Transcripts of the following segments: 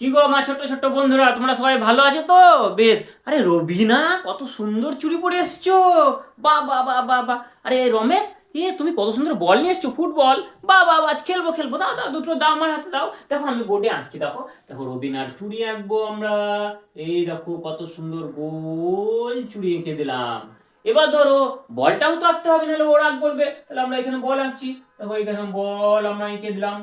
কি গো আমার ছোট্ট ছোট্ট বন্ধুরা, তোমরা সবাই ভালো আছো তো? বেশ। আরে রবিনা, কত সুন্দর চুড়ি পরে এসছো। বা বা বা বা বা। আরে রমেশ, এ তুমি কত সুন্দর বল নিয়ে এসছো, ফুটবল। বা বা আজ খেলব খেলব। দাও দাও, দুটো দাও আমার হাতে, দাও। দেখো, আমি বোর্ডে আঁকছি দেখো। দেখো, রবিনার চুড়ি আঁকবো আমরা। এই দেখো, কত সুন্দর গোল চুড়ি এঁকে দিলাম। এবার ধরো, বলটাও তো আঁকতে হবে, নাহলে ও রাগ করবে। তাহলে আমরা এখানে বল আঁকছি। দেখো, এখানে বল আমরা এঁকে দিলাম।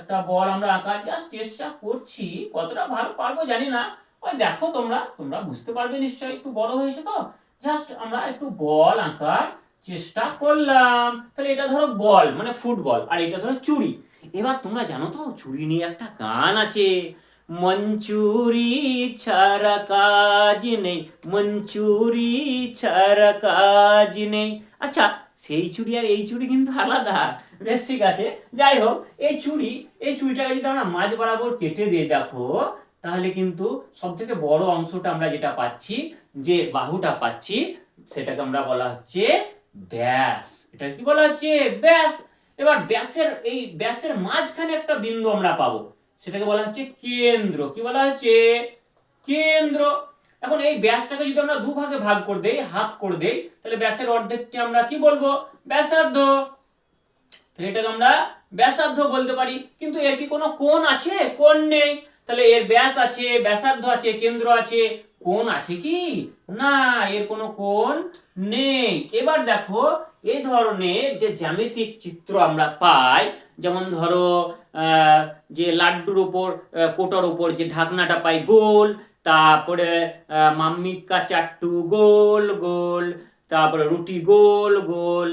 একটা বল আমরা আঁকার জাস্ট চেষ্টা করছি, কতটা ভালো পারব জানি না। ওই দেখো তোমরা তোমরা বুঝতে পারবে নিশ্চয়ই, একটু বড় হয়েছে তো। জাস্ট আমরা একটু বল আঁকার চেষ্টা করলাম। তাহলে এটা ধরো বল মানে ফুটবল, আর এটা ধরো চুড়ি। এবার তোমরা জানো তো, চুড়ি নিয়ে একটা গান আছে। মঞ্চুরি ছাড়া কাজ নেই, মঞ্চুরি ছাড়া কাজ নেই। আচ্ছা সেই চুড়ি আর এই চুড়ি কিন্তু আলাদা। বেশ ঠিক আছে। যাই হোক, এই চুড়ি, এই চুড়িটাকে যদি আমরা মাঝ বরাবর কেটে দিয়ে দেখো, তাহলে কিন্তু সব থেকে বড় অংশটা আমরা যেটা পাচ্ছি, যে বাহুটা পাচ্ছি, সেটাকে আমরা বলা হচ্ছে ব্যাস। এটা কি বলা হচ্ছে? ব্যাস। এবার ব্যাসের, এই ব্যাসের মাঝখানে একটা বিন্দু আমরা পাবো। সেটাকে বলা হচ্ছে কেন্দ্র। কি বলা হচ্ছে? কেন্দ্র। এখন এই ব্যাসটাকে যদি আমরা দু ভাগে ভাগ করে দেই হাফ করে দেই, তাহলে ব্যাসের অর্ধেকটি আমরা কি বলব? ব্যাসার্ধ। তাহলে এটাকে আমরা ব্যাসার্ধ বলতে পারি। কিন্তু এর কি কোনো কোণ আছে? কোণ নেই। তাহলে এর ব্যাস আছে, ব্যাসার্ধ আছে, কেন্দ্র আছে। কোণ আছে কি? না, এর কোনো কোণ নেই। এবার দেখো এই ধরনের যে জ্যামিতিক চিত্র আমরা পাই, যেমন ধরো যে লাড্ডুর উপর কোটার উপর যে ঢাকনাটা পাই গোল তারপরে মাম্মিকা চাট্টু গোল গোল। তারপরে রুটি গোল গোল।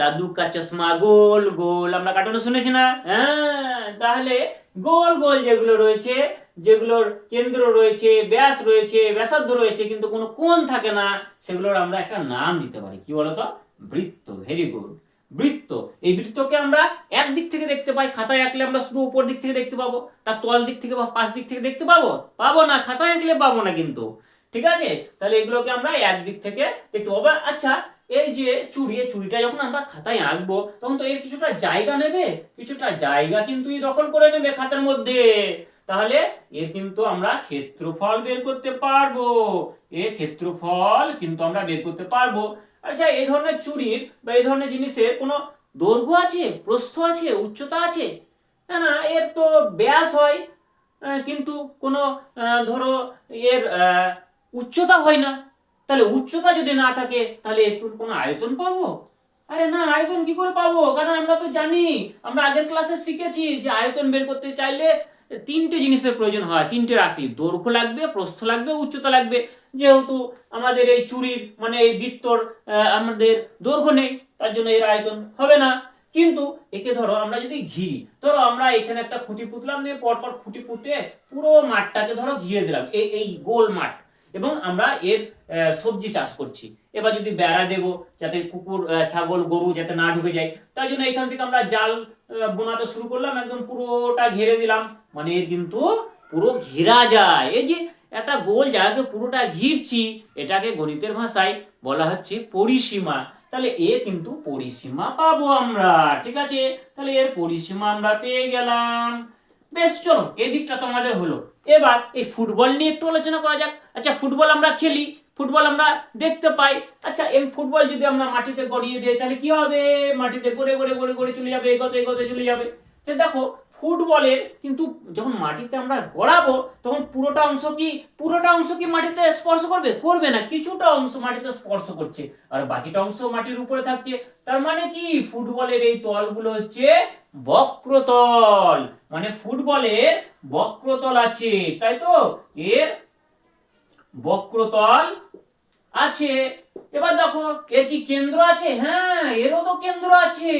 দাদু কা চশমা গোল গোল। আমরা কার্টুনে শুনেছি না? হ্যাঁ তাহলে গোল গোল যেগুলো রয়েছে, যেগুলোর কেন্দ্র রয়েছে, ব্যাস রয়েছে, ব্যাসার্ধ রয়েছে, কিন্তু কোনো কোণ থাকে না, সেগুলোর আমরা একটা নাম দিতে পারি। কি বলতো? বৃত্ত। ভেরি গুড বৃত্ত। এই বৃত্তকে আমরা এক দিক থেকে দেখতে পাই, খাতায় আঁকলে আমরা শুধু উপর দিক থেকে দেখতে পাবো, তার তল দিক থেকে বা পাশ দিক থেকে দেখতে পাবো? পাবো না, খাতায় আঁকলে পাবো না কিন্তু। ঠিক আছে? তাহলে এগুলোকে আমরা একদিক থেকে দেখতে পাবো। আচ্ছা এই যে চুড়ি এই চুড়িটা যখন আমরা খাতায় আঁকবো, তখন তো এর কিছুটা জায়গা নেবে? কিছুটা জায়গা কিন্তু এই দখল করে নেবে খাতার মধ্যে। তাহলে এর কিন্তু আমরা ক্ষেত্রফল বের করতে পারব। এর ক্ষেত্রফল কিন্তু আমরা বের করতে পারব। আচ্ছা এই ধরনের চুরির বা এই ধরনের জিনিসের কোনো দৈর্ঘ্য আছে? প্রস্থ আছে? উচ্চতা আছে? না না, এর তো ব্যাস হয় কিন্তু কোনো ধরো, এর উচ্চতা হয় না। তাহলে উচ্চতা যদি না থাকে, তাহলে এর কোনো আয়তন পাবো? আরে না, আয়তন কি করে পাবো? কারণ আমরা তো জানি, আমরা আগের ক্লাসে শিখেছি যে আয়তন বের করতে চাইলে তিনটে জিনিসের প্রয়োজন হয়, তিনটে রাশি। দৈর্ঘ্য লাগবে, প্রস্থ লাগবে, উচ্চতা লাগবে। যেহেতু আমাদের এই চুরির মানে এই বৃত্তর আমাদের দৈর্ঘ্য নেই, তার জন্য এর আয়তন হবে না। কিন্তু একে ধরো, আমরা যদি ঘিরি ধরো আমরা এখানে একটা খুঁটি পুঁতলাম দিয়ে পরপর খুঁটি পুঁতে পুরো মাঠটাকে ধরো ঘিরে দিলাম এই এই গোল মাঠ। এবং আমরা এর সবজি চাষ করছি। এবার যদি বেড়া দেবো, যাতে কুকুর ছাগল, গরু যাতে না ঢুকে যায় তাই জন্য এখান থেকে আমরা জাল বোনাতে শুরু করলাম, একদম পুরোটা ঘিরে দিলাম। মানে এর কিন্তু পুরো ঘেরা যায়। এই যে একটা গোল জায়গাকে পুরোটা ঘিরছি, এটাকে গণিতের ভাষায় বলা হচ্ছে পরিসীমা। তাহলে এ কিন্তু পরিসীমা পাবো আমরা, ঠিক আছে? তাহলে এর পরিসীমা আমরা পেয়ে গেলাম। বেশ, চলো, এই দিকটা তো হলো। এবার এই ফুটবল নিয়ে একটু আলোচনা করা যাক। আচ্ছা ফুটবল আমরা খেলি, ফুটবল আমরা দেখতে পাই। আচ্ছা এই ফুটবল যদি আমরা মাটিতে গড়িয়ে দিই, তাহলে কি হবে? মাটিতে গড়ে গড়ে গড়ে গড়ে চলে যাবে, এগোতে এগোতে চলে যাবে। তো দেখো ফুটবলের, কিন্তু যখন মাটিতে আমরা গড়াবো, তখন পুরোটা অংশ কি, পুরোটা অংশ কি মাটিতে স্পর্শ করবে? করবে না, কিছুটা অংশ মাটিতে স্পর্শ করছে। আর বাকিটা অংশ মাটির উপরে থাকছে। তার মানে কি? ফুটবলের এই তলগুলো হচ্ছে বক্রতল। মানে ফুটবলের বক্রতল আছে, তাই তো? এর বক্রতল আছে। এবার দেখো, এর কি কেন্দ্র আছে? হ্যাঁ এরও তো কেন্দ্র আছে।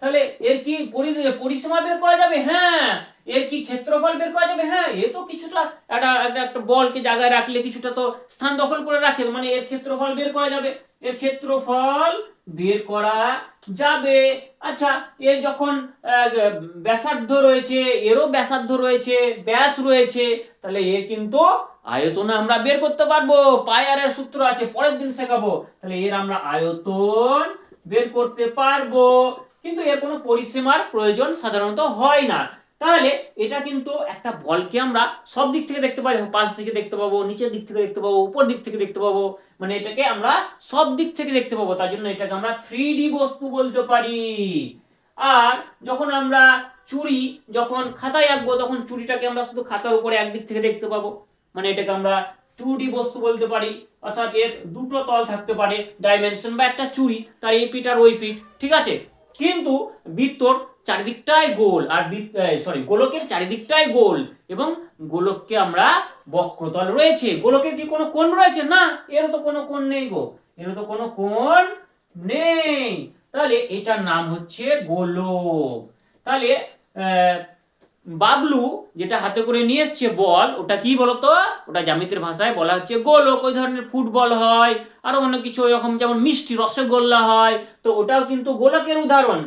তাহলে এর কি পরি- পরিসীমা বের করা যাবে? হ্যাঁ। এর কি ক্ষেত্রফল বের করা যাবে? হ্যাঁ এ তো কিছুটা একটা একটা বলকে জায়গায় রাখলে কিছুটা তো স্থান দখল করে রাখে। মানে এর ক্ষেত্রফল বের করা যাবে। এর ক্ষেত্রফল বের করা যাবে। আচ্ছা এর যখন ব্যাসার্ধ রয়েছে, এরও ব্যাসার্ধ রয়েছে, ব্যাস রয়েছে, তাহলে এ কিন্তু আয়তন আমরা বের করতে পারব। পায়ারের সূত্র আছে, পরের দিন শেখাবো। তাহলে এর আমরা আয়তন বের করতে পারব। কিন্তু এর কোনো পরিসীমার প্রয়োজন সাধারণত হয় না। তাহলে এটা কিন্তু একটা বলকে আমরা সব দিক থেকে দেখতে পাই পাশ থেকে দেখতে পাবো, নিচের দিক থেকে দেখতে পাবো, উপর দিক থেকে দেখতে পাবো মানে এটাকে আমরা সব দিক থেকে দেখতে পাবো। তার জন্য এটাকে আমরা থ্রি বস্তু বলতে পারি। আর যখন আমরা চুরি, যখন খাতায় আঁকবো, তখন চুরিটাকে আমরা শুধু খাতার উপরে একদিক থেকে দেখতে পাবো। মানে এটাকে আমরা টু বস্তু বলতে পারি। অর্থাৎ এর দুটো তল থাকতে পারে ডাইমেনশন বা একটা চুরি, তার এই পিঠ আর ওই পিঠ, ঠিক আছে? কিন্তু বৃত্তর চারিদিকটাই গোল আর সরি গোলকের চারিদিকটাই গোল এবং গোলককে আমরা বক্রতল রয়েছে। গোলকের কি কোনো কোণ রয়েছে? না, এর তো কোনো কোণ নেই গো। এর তো কোনো কোণ নেই। তাহলে এটার নাম হচ্ছে গোলক। তাহলে বাবলু যেটা হাতে করে নিয়ে এসছে বল ওটা কি বলতো? ওটা জ্যামিতির ভাষায় বলা হচ্ছে গোলক ওই ধরনের ফুটবল হয় আরও অন্য কিছু এরকম যেমন মিষ্টি রসগোল্লা হয় তো ওটাও কিন্তু গোলকের উদাহরণ।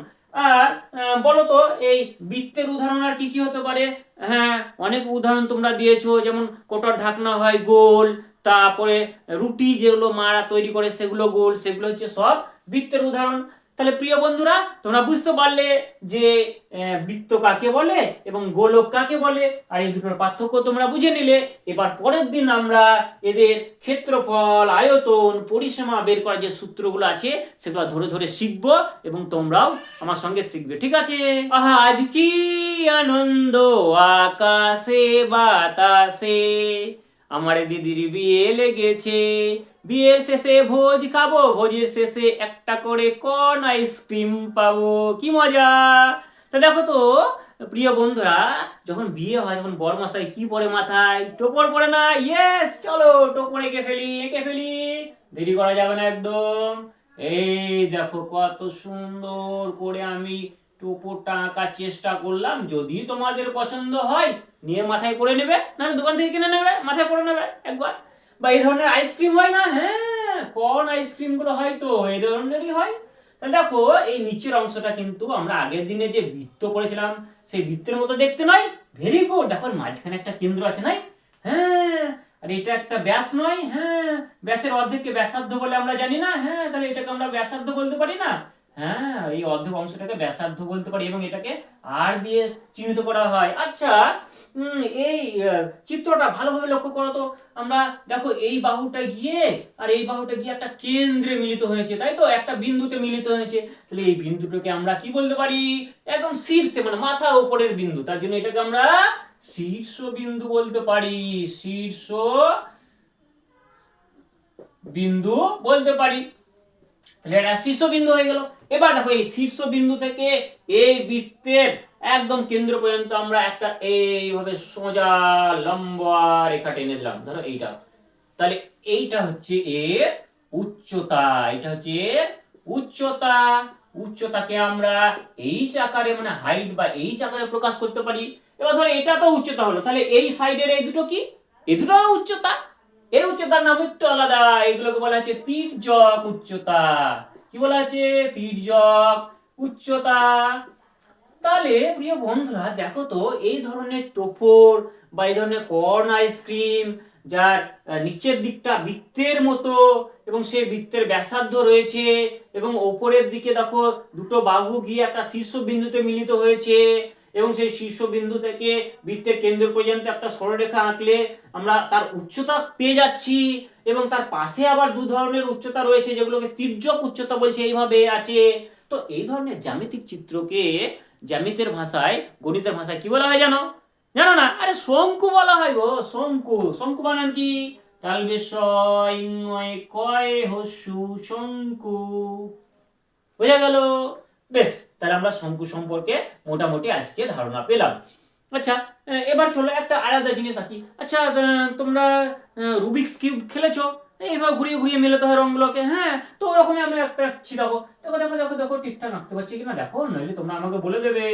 আর আহ, বলো তো এই বৃত্তের উদাহরণ আর কি কি হতে পারে? হ্যাঁ অনেক উদাহরণ তোমরা দিয়েছ যেমন কোটার ঢাকনা হয় গোল তারপরে রুটি যেগুলো মারা তৈরি করে সেগুলো গোল সেগুলো হচ্ছে সব বৃত্তের উদাহরণ। তাহলে প্রিয় বন্ধুরা, তোমরা বুঝতে পারলে যে বৃত্ত কাকে বলে এবং গোলক কাকে বলে, আর এই দুটোর পার্থক্য তোমরা বুঝে নিলে। এবার পরের দিন আমরা এদের ক্ষেত্রফল, আয়তন, পরিসীমা বের করার যে সূত্রগুলো আছে, সেগুলো ধরে ধরে শিখব এবং তোমরাও আমার সঙ্গে শিখবে, ঠিক আছে? আহা, আজ কি আনন্দ, আকাশে বাতাসে। আমার দিদির বিয়ে লেগেছে বিয়ের শেষে ভোজ খাব, ভোজের শেষে একটা করে কর্ন আইসক্রিম পাবো। কি মজা! তা দেখো তো, প্রিয় বন্ধুরা, যখন বিয়ে হয় তখন বর মশাই কি পরে মাথায়? টোপর পরে না? ইয়েস চলো, টোপর এঁকে ফেলি এঁকে ফেলি। দেরি করা যাবে না একদম। এই দেখো, কত সুন্দর করে আমি টোপরটা আঁকার চেষ্টা করলাম। যদি তোমাদের পছন্দ হয়, নিয়ে মাথায় করে নেবে, নাহলে দোকান থেকে কিনে নেবে, মাথায় পরে নেবে একবার। বা এই ধরনের আইসক্রিম হয় না? হ্যাঁ কোন আইসক্রিমগুলো হয় তো, এই ধরনেরই হয়। তাহলে দেখো, এই নিচের অংশটা কিন্তু আমরা আগের দিনে যে বৃত্ত করেছিলাম, সেই বৃত্তের মতো দেখতে নয়। ভেরি গুড দেখো, মাঝখানে একটা কেন্দ্র আছে, নাই? হ্যাঁ আর এটা একটা ব্যাস নয় হ্যাঁ। ব্যাসের অর্ধেককে ব্যাসার্ধ বলে আমরা জানি না হ্যাঁ। তাহলে এটাকে আমরা ব্যাসার্ধ বলতে পারি না? হ্যাঁ এই অর্ধেক অংশটাকে ব্যাসার্ধ বলতে পারি এবং এটাকে আর দিয়ে চিহ্নিত করা হয়। আচ্ছা এই চিত্রটা ভালোভাবে লক্ষ্য করো তো। আমরা দেখো, এই বাহুটা গিয়ে আর এই বাহুটা গিয়ে একটা কেন্দ্রে মিলিত হয়েছে, তাই তো? একটা বিন্দুতে মিলিত হয়েছে। তাহলে এই বিন্দুটাকে আমরা কি বলতে পারি? একদম শীর্ষে মানে মাথার উপরের বিন্দু। তার জন্য এটাকে আমরা শীর্ষ বিন্দু বলতে পারি। শীর্ষ বিন্দু বলতে পারি। তাহলে এটা শীর্ষবিন্দু হয়ে গেল। এবার দেখো, এই শীর্ষবিন্দু থেকে এই বৃত্তের একদম কেন্দ্র পর্যন্ত আমরা একটা এইভাবে সোজা লম্বা রেখা টেনে দিলাম। ধরো এইটা। তাহলে এইটা হচ্ছে এর উচ্চতা। এটা হচ্ছে উচ্চতা। উচ্চতাকে আমরা এইচ আকারে মানে হাইট বা এইচ আকারে প্রকাশ করতে পারি। এবার ধরো এটা তো উচ্চতা হলো। তাহলে এই সাইডের এই দুটো কি? এই দুটো উচ্চতা। এই উচ্চতার নাম একটু আলাদা। এগুলোকে বলা হচ্ছে তীর্যক উচ্চতা। কি বলা হচ্ছে? তীর্যক উচ্চতা। তাহলে, প্রিয় বন্ধুরা, দেখো তো, এই ধরনের টোপর বা এই ধরনের কর্ন আইসক্রিম যার নিচের দিকটা বৃত্তের মতো এবং সেই বৃত্তের ব্যাসার্ধ রয়েছে এবং ওপরের দিকে দেখো, দুটো বাহু গিয়ে একটা শীর্ষবিন্দুতে মিলিত হয়েছে এবং সেই শীর্ষবিন্দু থেকে বৃত্তের কেন্দ্র পর্যন্ত একটা সরলরেখা আঁকলে আমরা তার উচ্চতা পেয়ে যাচ্ছি এবং তার পাশে আবার দু ধরনের উচ্চতা রয়েছে যেগুলোকে তির্যক উচ্চতা বলছে, এইভাবে আছে। তো এই ধরনের জ্যামিতিক চিত্রকে জ্যামিতের ভাষায়, গণিতের ভাষায় কি বলা হয় জানো? জানো না? আরে শঙ্কু বলা হয় গো, শঙ্কু। শঙ্কু বানান কি? ইংয় কয় হস্যু শঙ্কু। বোঝা গেল? বেশ, তাহলে আমরা শঙ্কু সম্পর্কে মোটামুটি আজকে ধারণা পেলাম। আচ্ছা এবার চলো একটা আলাদা জিনিস আঁকি। আচ্ছা তোমরা রুবিক্স কিউব খেলেছো? এইভাবে ঘুরিয়ে ঘুরিয়ে মেলাতে হয় রঙগুলোকে হ্যাঁ? তো ওরকমই আমি একটা আঁকছি দেখো। দেখো দেখো দেখো দেখো, ঠিকঠাক আঁকতে পারছি কিনা? দেখো, নইলে তোমরা আমাকে বলে দেবে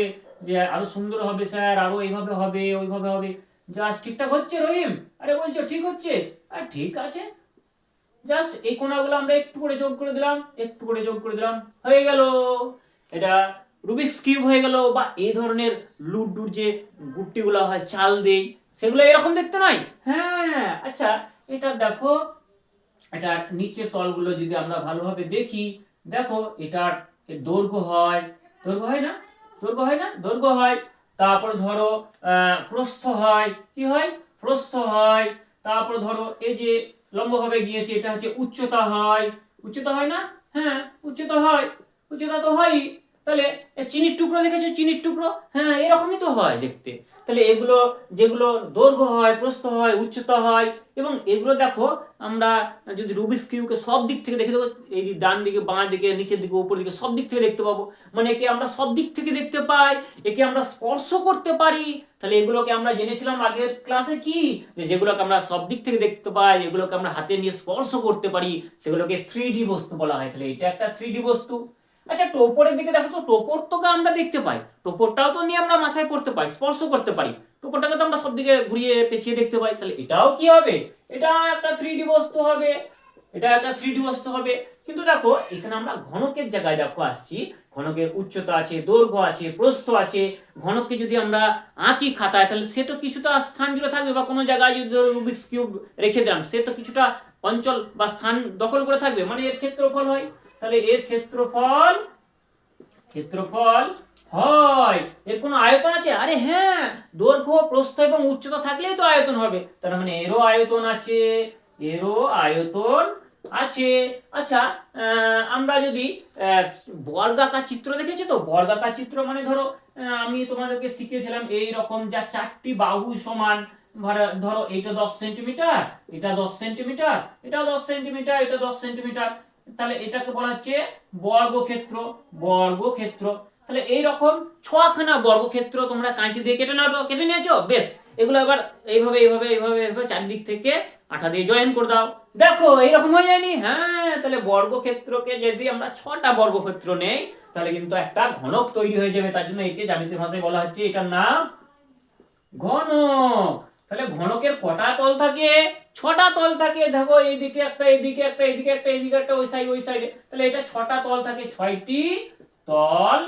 যে আরও সুন্দর হবে স্যার, আরও এইভাবে হবে, ওইভাবে হবে। জাস্ট ঠিকঠাক হচ্ছে রহিম? আরে বলছো, ঠিক হচ্ছে? আর ঠিক আছে। জাস্ট এই কোনাগুলো আমরা একটু করে যোগ করে দিলাম, একটু করে যোগ করে দিলাম, হয়ে গেল। এটা রুবিক্স কিউব হয়ে গেল, বা এই ধরনের লুডুর যে গুট্টিগুলো হয়, চাল দেই, সেগুলো এরকম দেখতে নয়? হ্যাঁ আচ্ছা এটা দেখো এটার নিচের তলগুলো যদি আমরা ভালোভাবে দেখি, দেখো এটার দৈর্ঘ্য হয় দৈর্ঘ্য হয় না? দৈর্ঘ্য হয় না? দৈর্ঘ্য হয়। তারপর ধরো প্রস্থ হয়। কি হয়? প্রস্থ হয়। তারপর ধরো, এই যে লম্বভাবে গিয়েছে, এটা হচ্ছে উচ্চতা হয়। উচ্চতা হয় না? হ্যাঁ উচ্চতা হয়। উচ্চতা তো হয়ই। তাহলে চিনির টুকরো দেখেছ? চিনির টুকরো? হ্যাঁ এরকমই তো হয় দেখতে। তাহলে এগুলো, যেগুলো দৈর্ঘ্য হয়, প্রস্থ হয়, উচ্চতা হয়, এবং এগুলো দেখো, আমরা যদি রুবিক্স কিউকে সব দিক থেকে দেখে দেবো, এই ডান দিকে, বাঁ দিকে, নিচের দিকে উপর দিকে, সব দিক থেকে দেখতে পাবো। মানে একে আমরা সব দিক থেকে দেখতে পাই, একে আমরা স্পর্শ করতে পারি। তাহলে এগুলোকে আমরা জেনেছিলাম আগের ক্লাসে কি? যে যেগুলোকে আমরা সব দিক থেকে দেখতে পাই এগুলোকে আমরা হাতে নিয়ে স্পর্শ করতে পারি, সেগুলোকে থ্রি বস্তু বলা হয়। তাহলে এটা একটা থ্রি বস্তু। আচ্ছা টোপরের দিকে দেখো তো, টোপর তোকে আমরা দেখতে পাই। টোপরটাও তো নিয়ে আমরা মাথায় পড়তে পারি, স্পর্শ করতে পারি। টোপরটাকে তো আমরা সব দিকে ঘুরিয়ে পেঁচিয়ে দেখতে পাই। তাহলে এটাও কি হবে? এটা একটা থ্রি ডি বস্তু হবে। এটা একটা থ্রি ডি বস্তু হবে। কিন্তু দেখো, এখানে আমরা ঘনকের জায়গায় দেখো আসছি। ঘনকের উচ্চতা আছে, দৈর্ঘ্য আছে, প্রস্থ আছে। ঘনককে যদি আমরা আঁকি খাতায়, তাহলে সে তো কিছুটা স্থান জুড়ে থাকবে বা কোনো জায়গায় যদি ধরো রুবিক্স কিউব রেখে দিলাম, সে তো কিছুটা অঞ্চল বা স্থান দখল করে থাকবে। মানে এর ক্ষেত্রফল হয় তাহলে এর ক্ষেত্রফল ক্ষেত্রফল হয়। এর কোনো আয়তন আছে? আরে হ্যাঁ দৈর্ঘ্য, প্রস্থ এবং উচ্চতা থাকলেই তো আয়তন হবে। তার মানে এরও আয়তন আছে, এরও আয়তন আছে। আচ্ছা আমরা যদি বর্গাকার চিত্র দেখেছি তো? বর্গাকার চিত্র মানে ধরো আমি তোমাদেরকে শিখিয়েছিলাম এই রকম যা চারটি বাহু সমান। ধরো এটা দশ সেন্টিমিটার এটা দশ সেন্টিমিটার এটা দশ সেন্টিমিটার এটা দশ সেন্টিমিটার তাহলে এটাকে বলা হচ্ছে বর্গক্ষেত্র বর্গক্ষেত্র। তাহলে এই রকম ছখানা বর্গক্ষেত্র তোমরা কাঁচি দিয়ে কেটে নাও, কেটে নিয়েছো? বেশ, এগুলো এবার এইভাবে এইভাবে এইভাবে এইভাবে চারিদিক থেকে আঠা দিয়ে জয়েন করে দাও। দেখো, এইরকম হয়ে যায়নি? হ্যাঁ তাহলে বর্গক্ষেত্রকে যদি আমরা ছটা বর্গক্ষেত্র নেই, তাহলে কিন্তু একটা ঘনক তৈরি হয়ে যাবে। তার জন্য একে জ্যামিতিক ভাষায় বলা হচ্ছে এটার নাম ঘনক। তাহলে ঘনকের কটা তল থাকে? ছটা তল থাকে। দেখো, এইদিকে একটা এইদিকে একটা এইদিকে একটা এইদিকে একটা, ওই সাইড ওই সাইডে তাহলে এটা ছটা তল থাকে। ছয়টি তল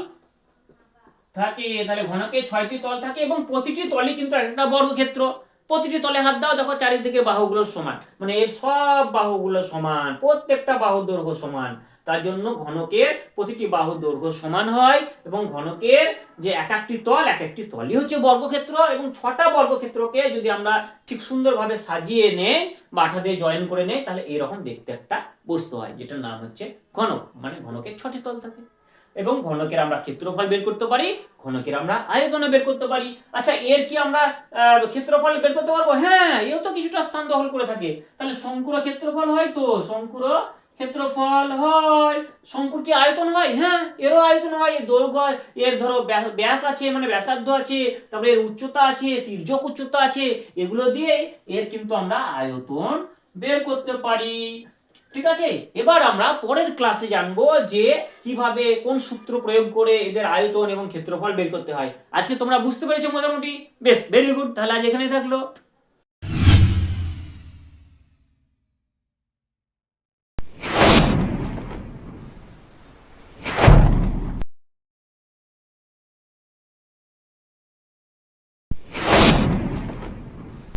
থাকে। তাহলে ঘনকে ছয়টি তল থাকে এবং প্রতিটি তলই কিন্তু একটা বর্গক্ষেত্র প্রতিটি তলে হাত দাও, দেখো চারিদিকে বাহুগুলো সমান। মানে এর সব বাহুগুলো সমান। প্রত্যেকটা বাহুর দৈর্ঘ্য সমান। তার জন্য ঘনকের প্রতিটি বাহুর দৈর্ঘ্য সমান হয় এবং ঘনকের যে এক একটি তল, এক একটি তলই হচ্ছে বর্গক্ষেত্র এবং ছটা বর্গক্ষেত্রকে যদি আমরা ঠিক সুন্দরভাবে সাজিয়ে নেই বা আঠা দিয়ে জয়েন করে নেই, তাহলে এরকম দেখতে একটা বস্তু হয়, যেটার নাম হচ্ছে ঘনক মানে ঘনকের ছটি তল থাকে। এবং ঘনকের আমরা ক্ষেত্রফল বের করতে পারি, ঘনকের আমরা আয়তনে বের করতে পারি। আচ্ছা এর কি আমরা ক্ষেত্রফল বের করতে পারব? হ্যাঁ এও তো কিছুটা স্থান দখল করে থাকে। তাহলে শঙ্কুর ক্ষেত্রফল হয় তো, শঙ্কুর ক্ষেত্রফল হয় শঙ্কুর কি আয়তন হয় হ্যাঁ এরও আয়তন হয় এর দৈর্ঘ্য হয়, এর ধরো ব্যাস- আছে মানে ব্যাসার্ধ আছে তারপরে এর উচ্চতা আছে তির্যক উচ্চতা আছে এগুলো দিয়ে এর কিন্তু আমরা আয়তন বের করতে পারি। ঠিক আছে? এবার আমরা পরের ক্লাসে জানব যে কীভাবে কোন সূত্র প্রয়োগ করে এদের আয়তন এবং ক্ষেত্রফল বের করতে হয়। আজকে তোমরা বুঝতে পেরেছ মোটামুটি? বেশ ভেরি গুড তাহলে আজ এখানেই থাকল।